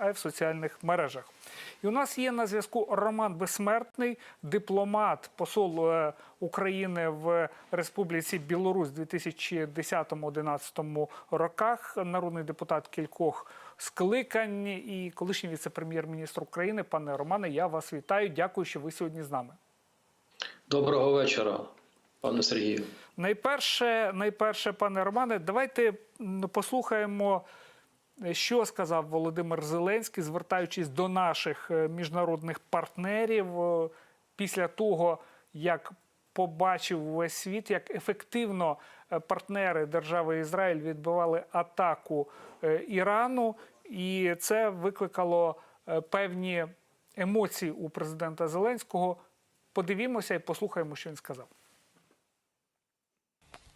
а й в соціальних мережах. І у нас є на зв'язку Роман Безсмертний, дипломат, посол е, України в Республіці Білорусь 2010-2011 роках, народний депутат кількох скликань і колишній віце-прем'єр-міністр України. Пане Романе, я вас вітаю. Дякую, що ви сьогодні з нами. Доброго вечора, пане Сергію. Найперше, найперше, пане Романе, давайте послухаємо, що сказав Володимир Зеленський, звертаючись до наших е, міжнародних партнерів е, після того, як побачив весь світ, як ефективно е, партнери держави Ізраїль відбивали атаку Ірану, і це викликало певні емоції у президента Зеленського. Подивімося і послухаємо, що він сказав.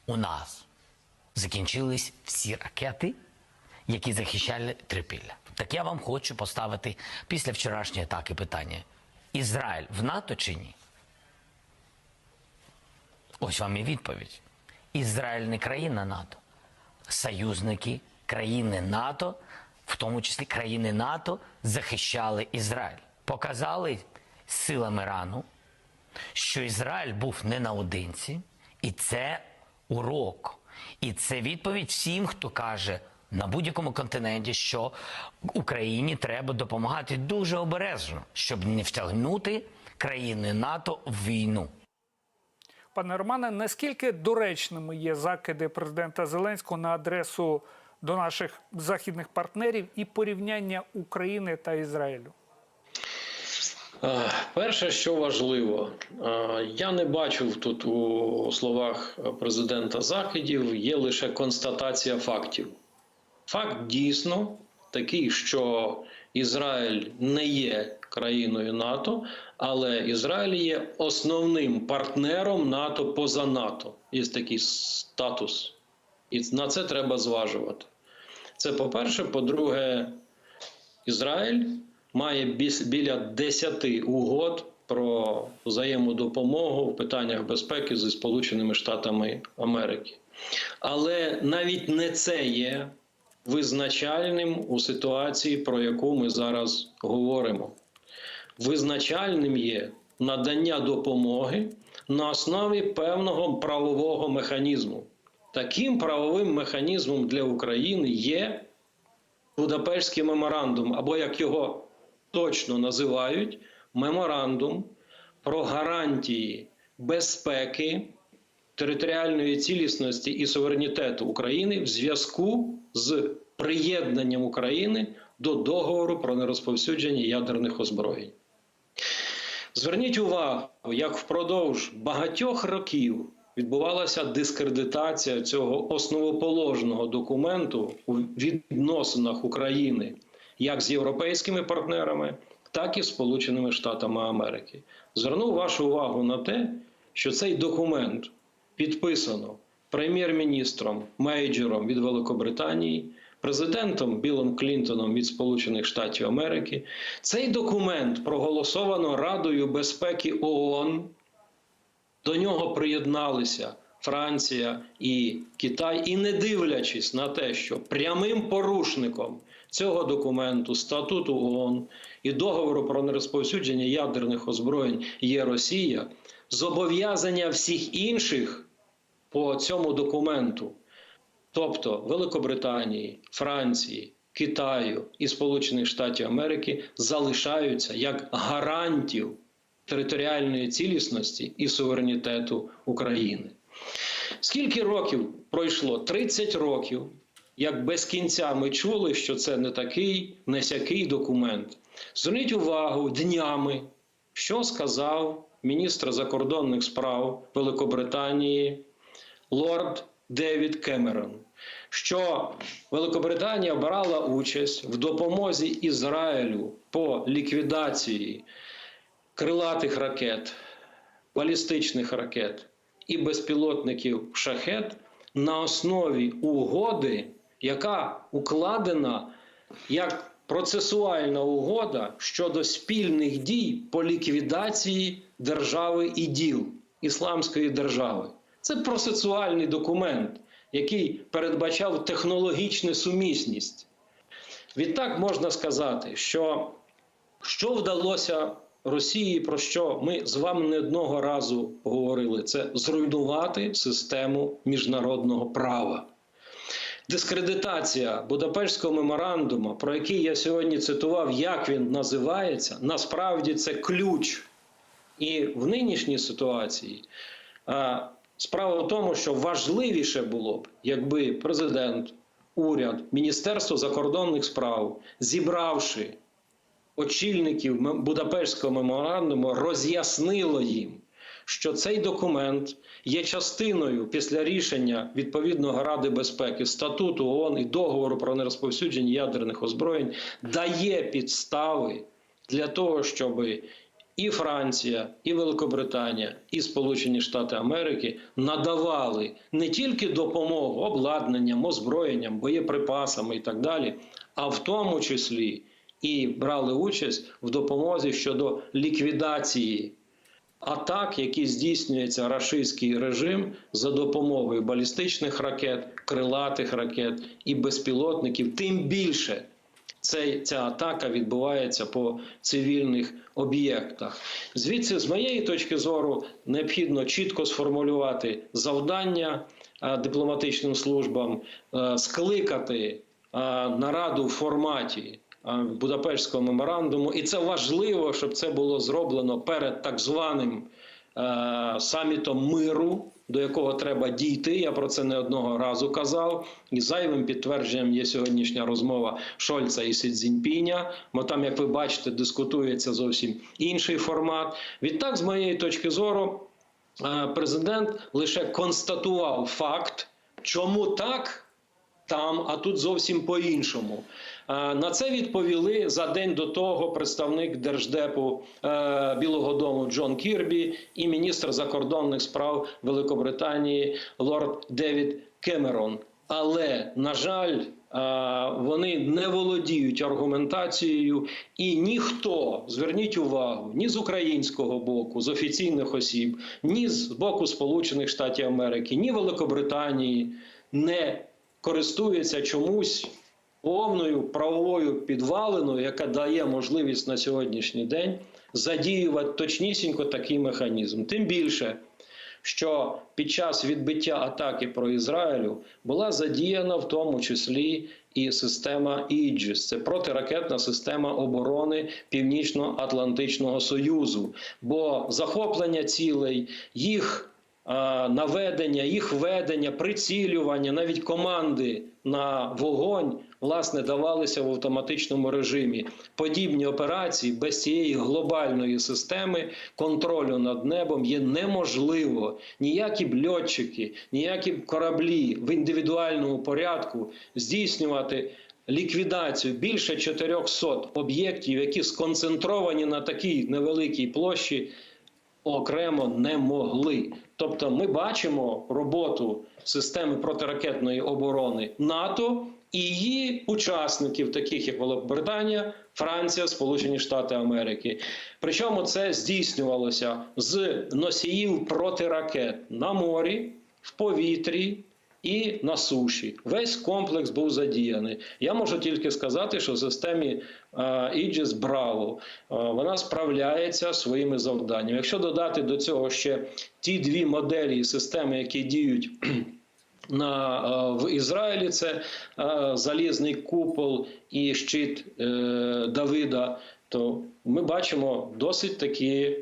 у нас закінчились всі ракети, які захищали Трипілля. Так я вам хочу поставити після вчорашньої атаки питання: Ізраїль в НАТО чи ні? Ось вам і відповідь. Ізраїль не країна НАТО. Союзники країни НАТО, в тому числі країни НАТО, захищали Ізраїль. Показали силами Ірану, що Ізраїль був не наодинці, і це урок. І це відповідь всім, хто каже на будь-якому континенті, що Україні треба допомагати дуже обережно, щоб не втягнути країни НАТО в війну. Пане Романе, наскільки доречними є закиди президента Зеленського на адресу до наших західних партнерів і порівняння України та Ізраїлю? Е, Перше, що важливо, е, я не бачив тут у словах президента Заходів, є лише констатація фактів. Факт дійсно такий, що Ізраїль не є країною НАТО, але Ізраїль є основним партнером НАТО поза НАТО. Є такий статус. І на це треба зважувати. Це по-перше. По-друге, Ізраїль має біля 10 угод про взаємодопомогу в питаннях безпеки зі Сполученими Штатами Америки. Але навіть не це є визначальним у ситуації, про яку ми зараз говоримо. Визначальним є надання допомоги на основі певного правового механізму. Таким правовим механізмом для України є Будапештський меморандум, або як його точно називають, меморандум про гарантії безпеки, територіальної цілісності і суверенітету України в зв'язку з приєднанням України до договору про нерозповсюдження ядерних озброєнь. Зверніть увагу, як впродовж багатьох років відбувалася дискредитація цього основоположного документу у відносинах України як з європейськими партнерами, так і з Сполученими Штатами Америки. Зверну вашу увагу на те, що цей документ підписано прем'єр-міністром Мейджором від Великобританії, президентом Білом Клінтоном від Сполучених Штатів Америки. Цей документ проголосовано Радою безпеки ООН. До нього приєдналися Франція і Китай, і не дивлячись на те, що прямим порушником цього документу, статуту ООН і договору про нерозповсюдження ядерних озброєнь є Росія, зобов'язання всіх інших по цьому документу, тобто Великобританії, Франції, Китаю і Сполучених Штатів Америки, залишаються як гарантів територіальної цілісності і суверенітету України. Скільки років пройшло? 30 років. Як без кінця ми чули, що це не такий, не сякий документ. Зверніть увагу днями, що сказав міністр закордонних справ Великобританії лорд Девід Кемерон, що Великобританія брала участь в допомозі Ізраїлю по ліквідації крилатих ракет, балістичних ракет і безпілотників шахет на основі угоди, яка укладена як процесуальна угода щодо спільних дій по ліквідації держави іділ Ісламської держави. Це процесуальний документ, який передбачав технологічну сумісність. Відтак можна сказати, що що вдалося Росії, про що ми з вами не одного разу говорили, це зруйнувати систему міжнародного права. Дискредитація Будапештського меморандуму, про який я сьогодні цитував, як він називається, насправді це ключ. І в нинішній ситуації справа в тому, що важливіше було б, якби президент, уряд, Міністерство закордонних справ, зібравши очільників Будапештського меморандуму, роз'яснило їм, що цей документ є частиною після рішення відповідного Ради безпеки, статуту ООН і договору про нерозповсюдження ядерних озброєнь, дає підстави для того, щоб і Франція, і Великобританія, і Сполучені Штати Америки надавали не тільки допомогу обладнанням, озброєнням, боєприпасами і так далі, а в тому числі і брали участь в допомозі щодо ліквідації атак, які здійснюється рашистський режим за допомогою балістичних ракет, крилатих ракет і безпілотників, тим більше цей, ця атака відбувається по цивільних об'єктах. Звідси, з моєї точки зору, необхідно чітко сформулювати завдання дипломатичним службам, е, скликати е, нараду в форматі е, Будапештського меморандуму, і це важливо, щоб це було зроблено перед так званим е, самітом миру, до якого треба дійти. Я про це не одного разу казав. І зайвим підтвердженням є сьогоднішня розмова Шольца і Сі Цзіньпіня, бо там, як ви бачите, дискутується зовсім інший формат. Відтак, з моєї точки зору, е, президент лише констатував факт, чому так там, а тут зовсім по-іншому. Е, На це відповіли за день до того представник держдепу е, Білого Дому Джон Кірбі і міністр закордонних справ Великобританії лорд Девід Кемерон. Але на жаль, е, вони не володіють аргументацією, і ніхто зверніть увагу ні з українського боку, з офіційних осіб, ні з боку Сполучених Штатів Америки, ні Великобританії не користується чомусь повною правовою підвалиною, яка дає можливість на сьогоднішній день задіювати точнісінько такий механізм. Тим більше, що під час відбиття атаки про Ізраїлю була задіяна в тому числі і система Іджіс. Це протиракетна система оборони Північно-Атлантичного Союзу. Бо захоплення цілей, їх наведення, їх ведення, прицілювання, навіть команди на вогонь власне давалися в автоматичному режимі. Подібні операції без цієї глобальної системи контролю над небом є неможливо. Ніякі б льотчики, ніякі б кораблі в індивідуальному порядку здійснювати. Ліквідацію більше 400 об'єктів, які сконцентровані на такій невеликій площі, окремо не могли. Тобто, ми бачимо роботу системи протиракетної оборони НАТО і її учасників, таких як Великобританія, Франція, Сполучені Штати Америки. Причому це здійснювалося з носіїв протиракет на морі, в повітрі. І на суші весь комплекс був задіяний. Я можу тільки сказати, що в системі Aegis Bravo е, вона справляється своїми завданнями. Якщо додати до цього ще ті дві моделі системи, які діють на, е, в Ізраїлі, це е, залізний купол і щит е, Давида. То ми бачимо досить такі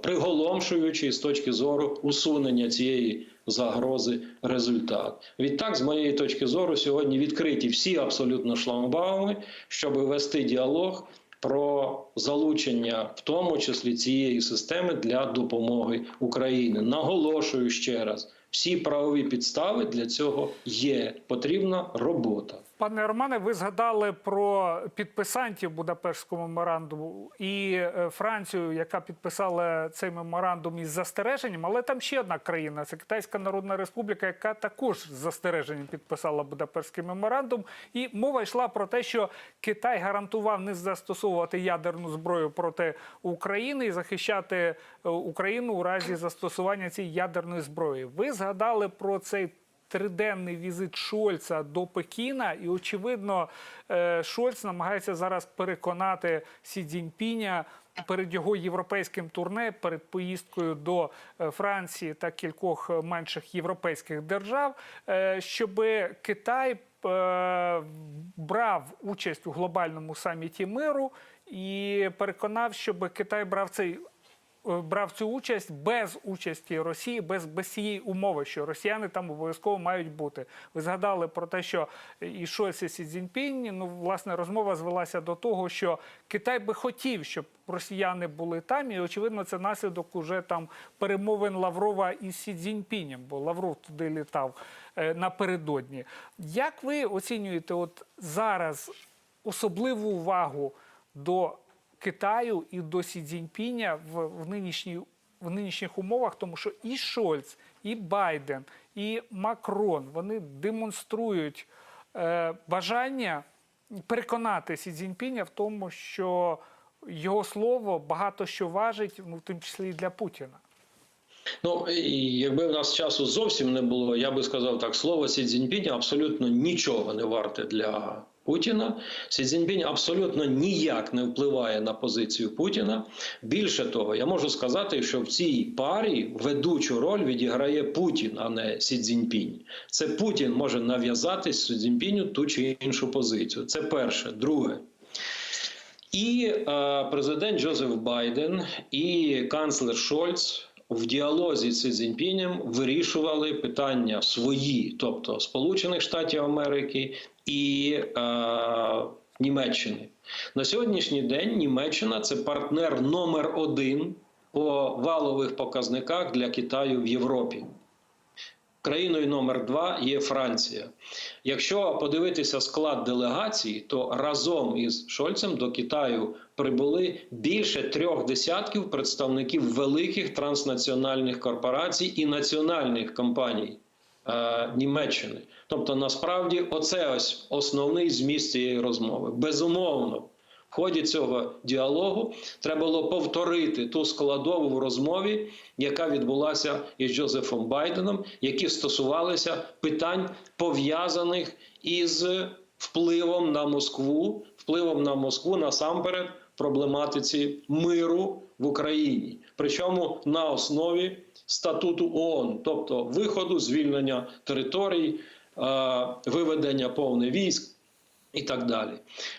приголомшуючі з точки зору усунення цієї загрози результат. Відтак, з моєї точки зору, сьогодні відкриті всі абсолютно шламбауми, щоб вести діалог про залучення, в тому числі цієї системи для допомоги Україні. Наголошую ще раз: всі правові підстави для цього є. Потрібна робота. Пане Романе, ви згадали про підписантів Будапештського меморандуму і е, Францію, яка підписала цей меморандум із застереженням, але там ще одна країна це Китайська Народна Республіка, яка також з застереженням підписала Будапештський меморандум. І мова йшла про те, що Китай гарантував не застосовувати ядерну зброю проти України і захищати е, Україну у разі застосування цієї ядерної зброї. Ви згадали про цей триденний візит Шольца до Пекіна, і очевидно, е, Шольц намагається зараз переконати Сі Цзіньпіня перед його європейським турне, перед поїздкою до е, Франції та кількох е, менших європейських держав, щоб Китай е, брав участь у глобальному саміті миру і переконав, щоб Китай брав цей. Е, Брав цю участь без участі Росії, без, без цієї умови, що росіяни там обов'язково мають бути. Ви згадали про те, що і Шольц, Сі Цзіньпінь, ну, власне, розмова звелася до того, що Китай би хотів, щоб росіяни були там, і очевидно, це наслідок уже там перемовин Лаврова із Сі Цзіньпінем, бо Лавров туди літав е, напередодні. Як ви оцінюєте от зараз особливу увагу до Китаю і до Сі Цзіньпіня в, в, нинішній, в нинішніх умовах, тому що і Шольц, і Байден, і Макрон вони демонструють е, бажання переконати Сі Цзіньпіня в тому, що його слово багато що важить, ну в тому числі і для Путіна. Ну і якби в нас часу зовсім не було, я би сказав так: слово Сі Цзіньпіня абсолютно нічого не варте для Путіна. Сі Цзіньпінь абсолютно ніяк не впливає на позицію Путіна. Більше того, я можу сказати, що в цій парі ведучу роль відіграє Путін, а не Сі Цзіньпінь. Це Путін може нав'язати Сі Цзіньпіню ту чи іншу позицію. Це перше. Друге. І е, президент Джозеф Байден і канцлер Шольц в діалозі з Цзіньпінем вирішували питання свої, тобто Сполучених Штатів Америки і е, Німеччини. На сьогоднішній день Німеччина це партнер номер один по валових показниках для Китаю в Європі. Країною номер два є Франція. Якщо подивитися склад делегації, то разом із Шольцем до Китаю прибули більше трьох десятків представників великих транснаціональних корпорацій і національних компаній Німеччини. Тобто, насправді, оце ось основний зміст цієї розмови. Безумовно, в ході цього діалогу треба було повторити ту складову в розмові, яка відбулася із Джозефом Байденом, які стосувалися питань пов'язаних із впливом на Москву, впливом на Москву насамперед проблематиці миру в Україні, причому на основі статуту ООН, тобто виходу, звільнення територій, е, виведення повне військ і так далі.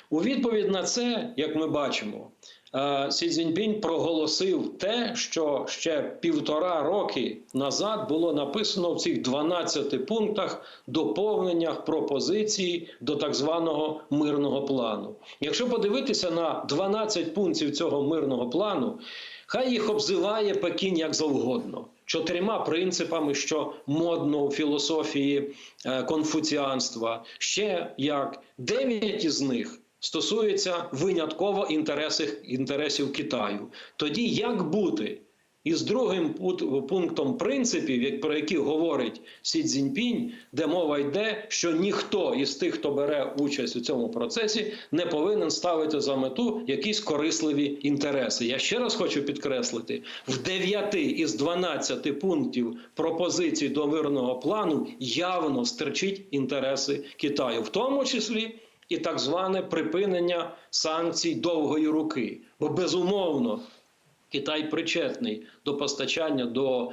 У відповідь на це, як ми бачимо, е, Сі Цзіньпінь проголосив те, що ще півтора роки назад було написано в цих 12 пунктах доповненнях пропозицій до так званого мирного плану. Якщо подивитися на 12 пунктів цього мирного плану, хай їх обзиває Пекін як завгодно. Чотирма принципами, що модно у філософії е, конфуціанства, ще як дев'ять із них стосуються винятково інтересів, інтересів Китаю. Тоді як бути із другим пунктом принципів, про які говорить Сі Цзіньпінь, де мова йде, що ніхто із тих, хто бере участь у цьому процесі, не повинен ставити за мету якісь корисливі інтереси. Я ще раз хочу підкреслити: в 9 із 12 пунктів пропозицій до мирного плану явно стерчить інтереси Китаю, в тому числі. І так зване припинення санкцій довгої руки, бо безумовно Китай причетний до постачання до е,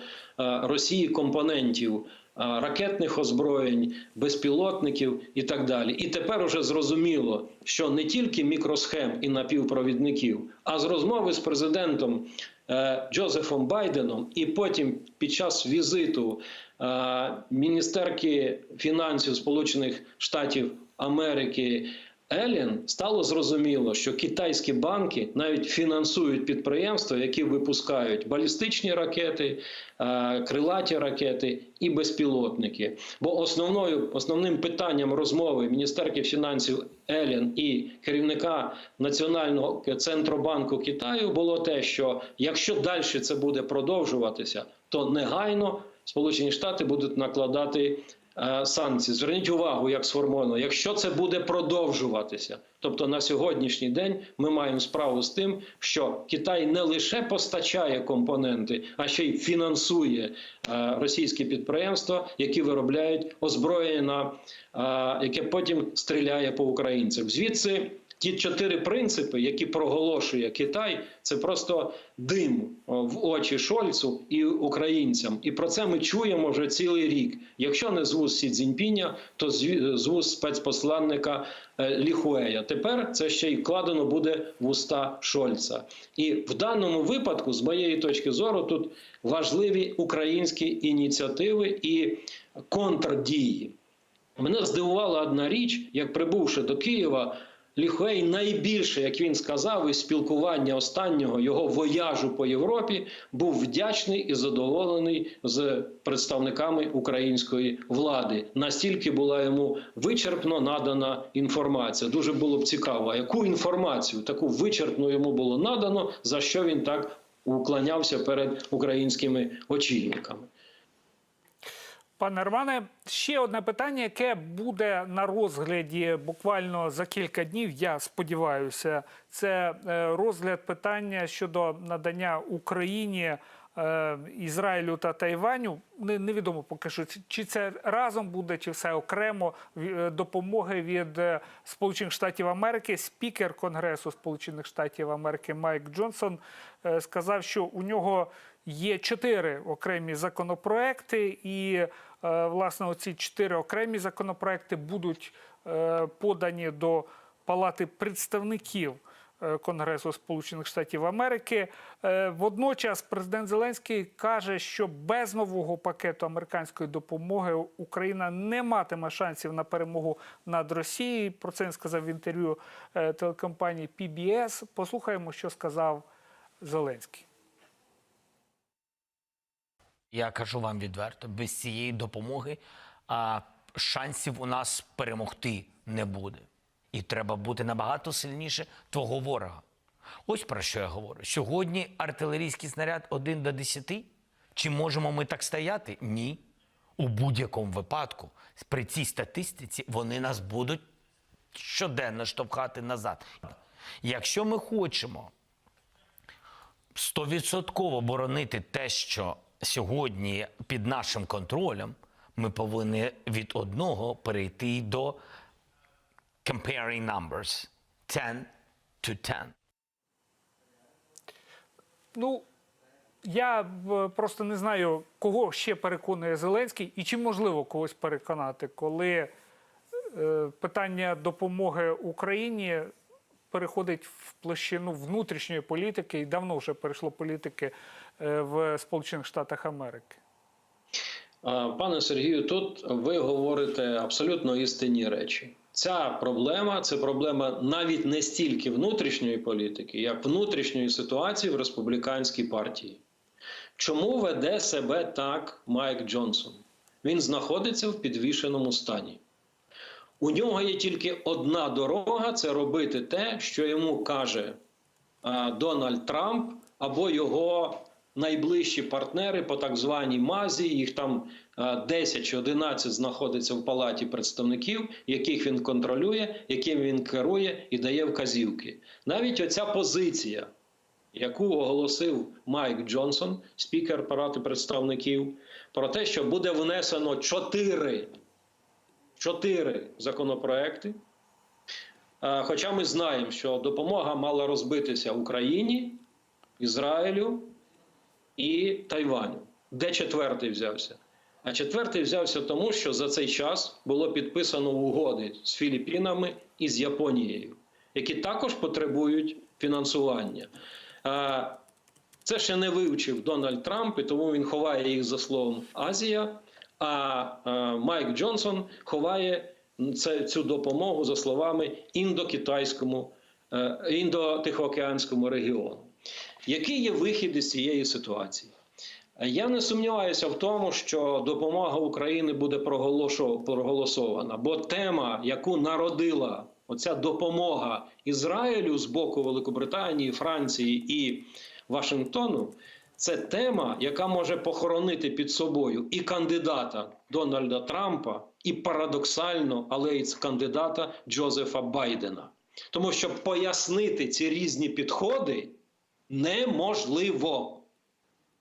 Росії компонентів е, ракетних озброєнь, безпілотників і так далі. І тепер уже зрозуміло, що не тільки мікросхем і напівпровідників, а з розмови з президентом е, Джозефом Байденом, і потім під час візиту міністерки фінансів Сполучених Штатів Америки. Елін стало зрозуміло, що китайські банки навіть фінансують підприємства, які випускають балістичні ракети, е, крилаті ракети і безпілотники. Бо основною основним питанням розмови міністерки фінансів Елін і керівника Національного центробанку Китаю було те, що якщо далі це буде продовжуватися, то негайно Сполучені Штати будуть накладати санкцій. Зверніть увагу, як сформовано, якщо це буде продовжуватися. Тобто на сьогоднішній день ми маємо справу з тим, що Китай не лише постачає компоненти, а ще й фінансує е, російські підприємства, які виробляють озброєння, е, яке потім стріляє по українцям. Звідси ті чотири принципи, які проголошує Китай, це просто дим в очі Шольцу і українцям. І про це ми чуємо вже цілий рік. Якщо не з вуст Сі Цзіньпіня, то з вуст спецпосланника е, Ліхуея. Тепер це ще й вкладено буде в уста Шольца. І в даному випадку, з моєї точки зору, тут важливі українські ініціативи і контрдії. Мене здивувала одна річ, як прибувши до Києва, Ліхуей найбільше, як він сказав, із спілкування останнього його вояжу по Європі був вдячний і задоволений з представниками української влади. Настільки була йому вичерпно надана інформація. Дуже було б цікаво, яку інформацію таку вичерпну йому було надано, за що він так уклонявся перед українськими очільниками. Пане Романе, ще одне питання, яке буде на розгляді буквально за кілька днів. Я сподіваюся, це е, розгляд питання щодо надання Україні. е, Ізраїлю та Тайваню невідомо поки що, чи- це разом буде, чи все окремо е, допомоги від Сполучених Штатів Америки. Спікер Конгресу Сполучених Штатів Америки Майк Джонсон сказав, що у нього є чотири окремі законопроекти, і е, власне оці чотири окремі законопроекти будуть е, подані до Палати представників. е, Конгресу Сполучених Штатів Америки водночас президент Зеленський каже, що без нового пакету американської допомоги Україна не матиме шансів на перемогу над Росією. Про це він сказав в інтерв'ю телекомпанії PBS. Послухаємо, що сказав Зеленський. Я кажу вам відверто, без цієї допомоги а, шансів у нас перемогти не буде. І треба бути набагато сильніше твого ворога. Ось про що я говорю. Сьогодні артилерійський снаряд 1 до 10. Чи можемо ми так стояти? Ні. У будь-якому випадку, при цій статистиці, вони нас будуть щоденно штовхати назад. Якщо ми хочемо стовідсотково боронити те, що сьогодні під нашим контролем, ми повинні від одного перейти до comparing numbers 10 to 10. Ну, я е, просто не знаю, кого ще переконує Зеленський і чи можливо когось переконати, коли е, питання допомоги Україні переходить в площину внутрішньої політики і давно вже перейшло політики е, в Сполучених Штатах Америки. Пане Сергію, тут ви говорите абсолютно істинні речі. Ця проблема це проблема навіть не стільки внутрішньої політики, як внутрішньої ситуації в республіканській партії. Чому веде себе так Майк Джонсон? Він знаходиться в підвішеному стані. У нього є тільки одна дорога це робити те, що йому каже а, Дональд Трамп або його найближчі партнери по так званій мазі. Їх там а, 10 чи 11 знаходиться в палаті представників, яких він контролює, яким він керує і дає вказівки. Навіть оця позиція, яку оголосив Майк Джонсон, спікер Палати представників, про те, що буде внесено чотири чотири законопроекти. Е, Хоча ми знаємо, що допомога мала розбитися Україні, Ізраїлю і Тайваню. Де четвертий взявся? А четвертий взявся тому, що за цей час було підписано угоди з Філіппінами і з Японією, які також потребують фінансування. Е, Це ще не вивчив Дональд Трамп, і тому він ховає їх за словом Азія. А е, Майк Джонсон ховає цю допомогу за словами індокитайському, е, індотихоокеанському регіону. Який є вихід із цієї ситуації? Я не сумніваюся в тому, що допомога України буде проголосована, бо тема, яку народила оця допомога Ізраїлю з боку Великобританії, Франції і Вашингтону, це тема, яка може похоронити під собою і кандидата Дональда Трампа, і парадоксально, але й кандидата Джозефа Байдена. Тому що пояснити ці різні підходи неможливо.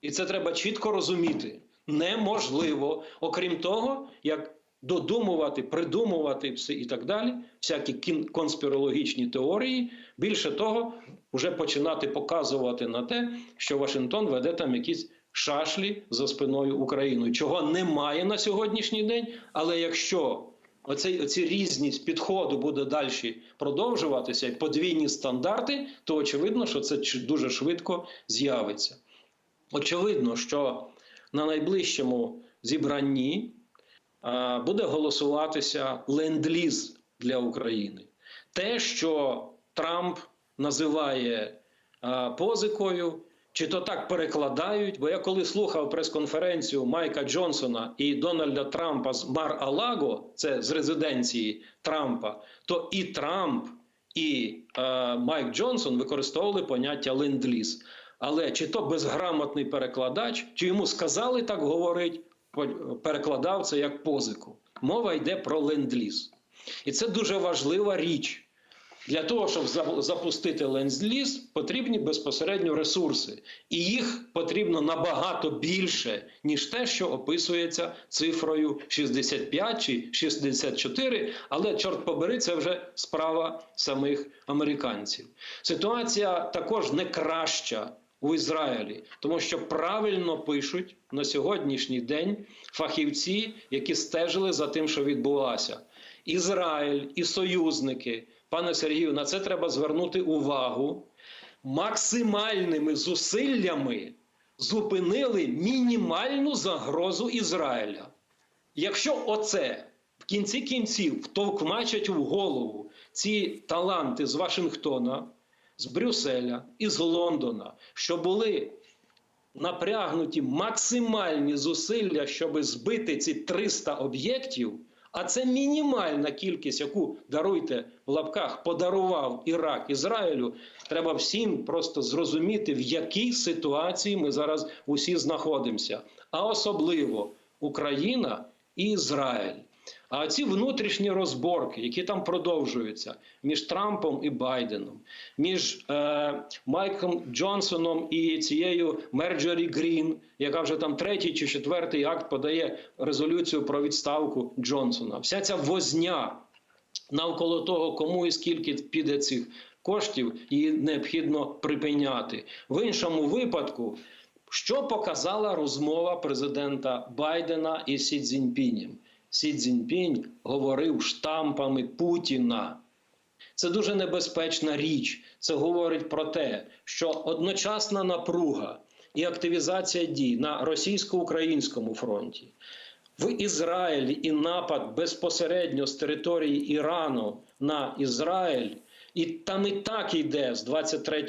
І це треба чітко розуміти. Неможливо, окрім того, як додумувати, придумувати все і так далі, всякі конспірологічні теорії. Більше того, вже починати показувати на те, що Вашингтон веде там якісь шашлі за спиною України, чого немає на сьогоднішній день. Але якщо оцей, оці різність підходу буде далі продовжуватися і подвійні стандарти, то очевидно, що це дуже швидко з'явиться. Очевидно, що на найближчому зібранні буде голосуватися ленд-ліз для України. Те, що Трамп називає позикою, чи то так перекладають, бо я коли слухав прес-конференцію Майка Джонсона і Дональда Трампа з Мар-Алаго, це з резиденції Трампа, то і Трамп, і е, Майк Джонсон використовували поняття ленд-ліз. Але чи то безграмотний перекладач, чи йому сказали так говорить, перекладав це як позику. Мова йде про ленд-ліз. І це дуже важлива річ. Для того, щоб запустити ленд-ліз, потрібні безпосередньо ресурси. І їх потрібно набагато більше, ніж те, що описується цифрою 65 чи 64. Але, чорт побери, це вже справа самих американців. Ситуація також не краща у Ізраїлі, тому що правильно пишуть на сьогоднішній день фахівці, які стежили за тим, що відбулося. Ізраїль і союзники, пане Сергію, на це треба звернути увагу. Максимальними зусиллями зупинили мінімальну загрозу Ізраїля. Якщо оце в кінці кінців втовкмачать в голову ці таланти з Вашингтона, з Брюсселя і з Лондона, що були напрягнуті максимальні зусилля, щоб збити ці 300 об'єктів, а це мінімальна кількість, яку даруйте в лапках, подарував Ірак Ізраїлю. Треба всім просто зрозуміти, в якій ситуації ми зараз усі знаходимося, а особливо Україна і Ізраїль. А ці внутрішні розборки, які там продовжуються між Трампом і Байденом, між е, Майком Джонсоном і цією Мерджорі Грін, яка вже там третій чи четвертий акт подає резолюцію про відставку Джонсона. Вся ця возня навколо того, кому і скільки піде цих коштів, її необхідно припиняти. В іншому випадку, що показала розмова президента Байдена і Сі Цзіньпінем? Сі Цзіньпінь говорив штампами Путіна. Це дуже небезпечна річ. Це говорить про те, що одночасна напруга і активізація дій на російсько-українському фронті, в Ізраїлі і напад безпосередньо з території Ірану на Ізраїль. І там і так йде з 23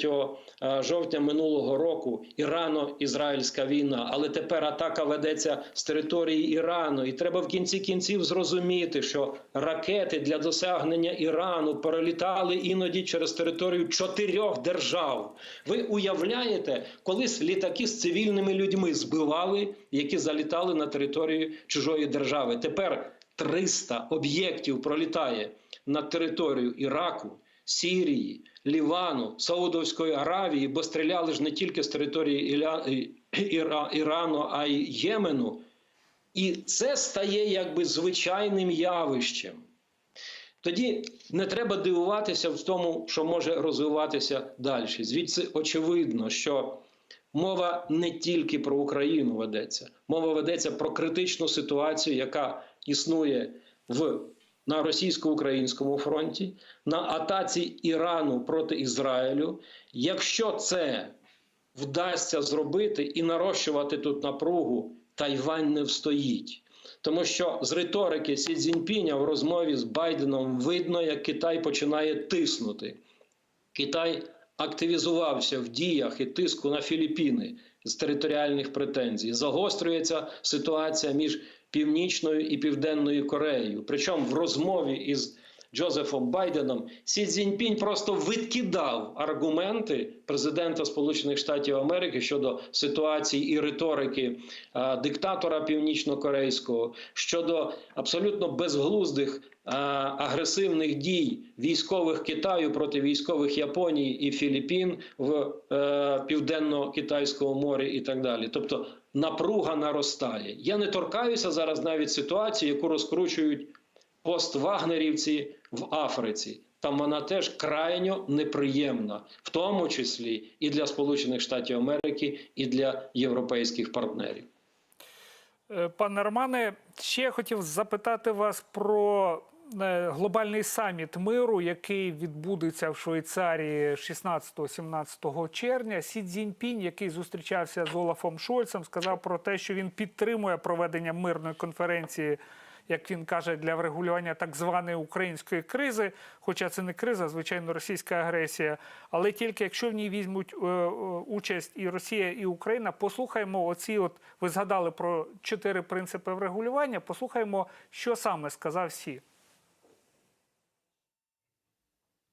е, жовтня минулого року Ірано-Ізраїльська війна, але тепер атака ведеться з території Ірану. І треба в кінці кінців зрозуміти, що ракети для досягнення Ірану перелітали іноді через територію чотирьох держав. Ви уявляєте, колись літаки з цивільними людьми збивали, які залітали на територію чужої держави. Тепер 300 об'єктів пролітає на територію Іраку. Сірії, Лівану, Саудовської Аравії, бо стріляли ж не тільки з території. Ірану, а й Ємену. І це стає якби звичайним явищем. Тоді не треба дивуватися в тому, що може розвиватися далі. Звідси очевидно, що мова не тільки про Україну ведеться, мова ведеться про критичну ситуацію, яка існує в на російсько-українському фронті, на атаці Ірану проти Ізраїлю. Якщо це вдасться зробити і нарощувати тут напругу, Тайвань не встоїть. Тому що з риторики Сі Цзіньпіня в розмові з Байденом видно, як Китай починає тиснути. Китай активізувався в діях і тиску на Філіппіни з територіальних претензій. Загострюється ситуація між Північною і Південною Кореєю. Причому в розмові із Джозефом Байденом, Сі Цзіньпінь просто відкидав аргументи президента Сполучених Штатів Америки щодо ситуації і риторики е, диктатора північно-корейського, щодо абсолютно безглуздих е, агресивних дій військових Китаю проти військових Японії і Філіппін в е, південно-китайському морі і так далі. Тобто напруга наростає. Я не торкаюся зараз навіть ситуації, яку розкручують поствагнерівці в Африці. Там вона теж крайньо неприємна, в тому числі і для Сполучених Штатів Америки, і для європейських партнерів. Е, Пане Романе, ще хотів запитати вас про глобальний саміт миру, який відбудеться в Швейцарії 16-17 червня. Сі Цзіньпінь, який зустрічався з Олафом Шольцем, сказав про те, що він підтримує проведення мирної конференції. Як він каже, для врегулювання так званої української кризи, хоча це не криза, звичайно, російська агресія, але тільки якщо в ній візьмуть е, е, участь і Росія, і Україна, послухаємо оці, от ви згадали про чотири принципи врегулювання. Послухаємо, що саме сказав Сі.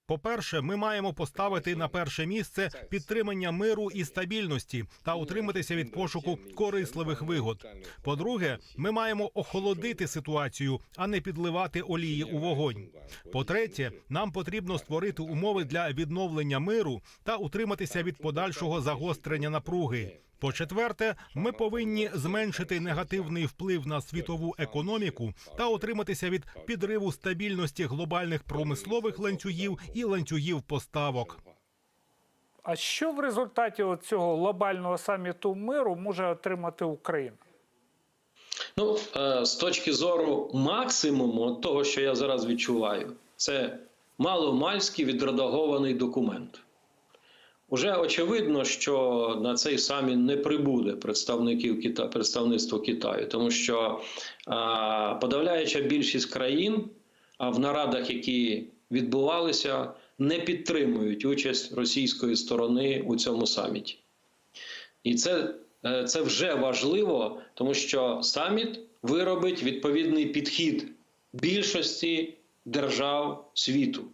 По-перше, ми маємо поставити на перше місце підтримання миру і стабільності та утриматися від пошуку корисливих вигод. По-друге, ми маємо охолодити ситуацію, а не підливати олії у вогонь. По-третє, нам потрібно створити умови для відновлення миру та утриматися від подальшого загострення напруги. По-четверте, ми повинні зменшити негативний вплив на світову економіку та утриматися від підриву стабільності глобальних промислових ланцюгів і ланцюгів поставок. А що в результаті цього глобального саміту миру може отримати Україна? Ну, е, з точки зору максимуму того, що я зараз відчуваю, це маломальський відредагований документ. Уже очевидно, що на цей саміт не прибуде представників Кита... представництво Китаю, тому що а, подавляюча більшість країн а в нарадах, які відбувалися, не підтримують участь російської сторони у цьому саміті. І це, е, це вже важливо, тому що саміт виробить відповідний підхід більшості держав світу.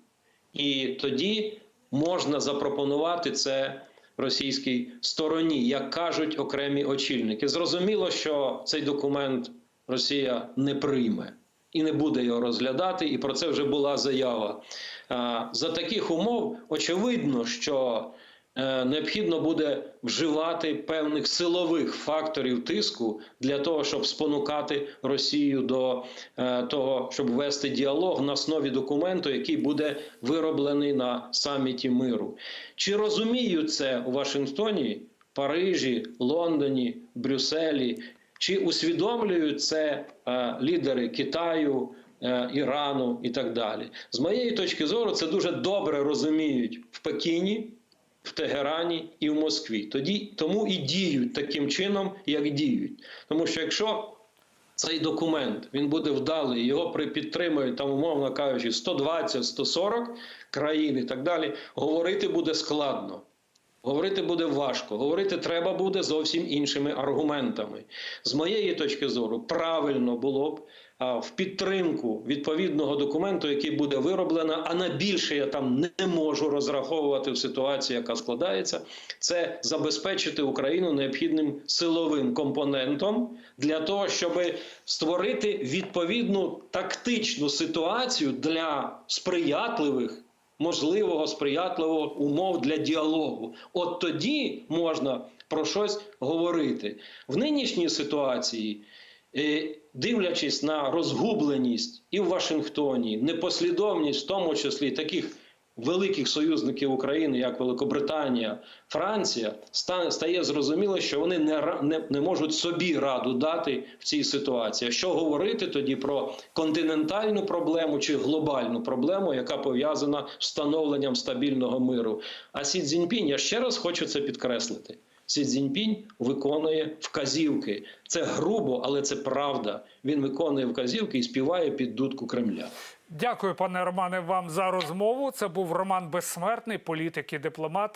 І тоді можна запропонувати це російській стороні, як кажуть окремі очільники. Зрозуміло, що цей документ Росія не прийме і не буде його розглядати, і про це вже була заява. За таких умов очевидно, що необхідно буде вживати певних силових факторів тиску для того, щоб спонукати Росію до е, того, щоб вести діалог на основі документу, який буде вироблений на саміті миру. Чи розуміють це у Вашингтоні, Парижі, Лондоні, Брюсселі? Чи усвідомлюють це е, лідери Китаю, е, Ірану і так далі? З моєї точки зору, це дуже добре розуміють в Пекіні, в Тегерані і в Москві. Тоді тому і діють таким чином, як діють. Тому що якщо цей документ він буде вдалий, його підтримують там, умовно кажучи, 120, 140 країн і так далі, говорити буде складно. Говорити буде важко, говорити треба буде зовсім іншими аргументами. З моєї точки зору, правильно було б в підтримку відповідного документу, який буде вироблено, а на більше я там не можу розраховувати в ситуації, яка складається, це забезпечити Україну необхідним силовим компонентом для того, щоб створити відповідну тактичну ситуацію для сприятливих можливого сприятливого умов для діалогу. От тоді можна про щось говорити. В нинішній ситуації, е, дивлячись на розгубленість і в Вашингтоні, непослідовність, в тому числі таких великих союзників України, як Великобританія, Франція, ста- стає зрозуміло, що вони не, не, не можуть собі раду дати в цій ситуації. Що говорити тоді про континентальну проблему чи глобальну проблему, яка пов'язана з встановленням стабільного миру? А Сі Цзіньпінь, я ще раз хочу це підкреслити. Сі Цзіньпінь виконує вказівки. Це грубо, але це правда. Він виконує вказівки і співає під дудку Кремля. Дякую, пане Романе, вам за розмову. Це був Роман Безсмертний, політик і дипломат.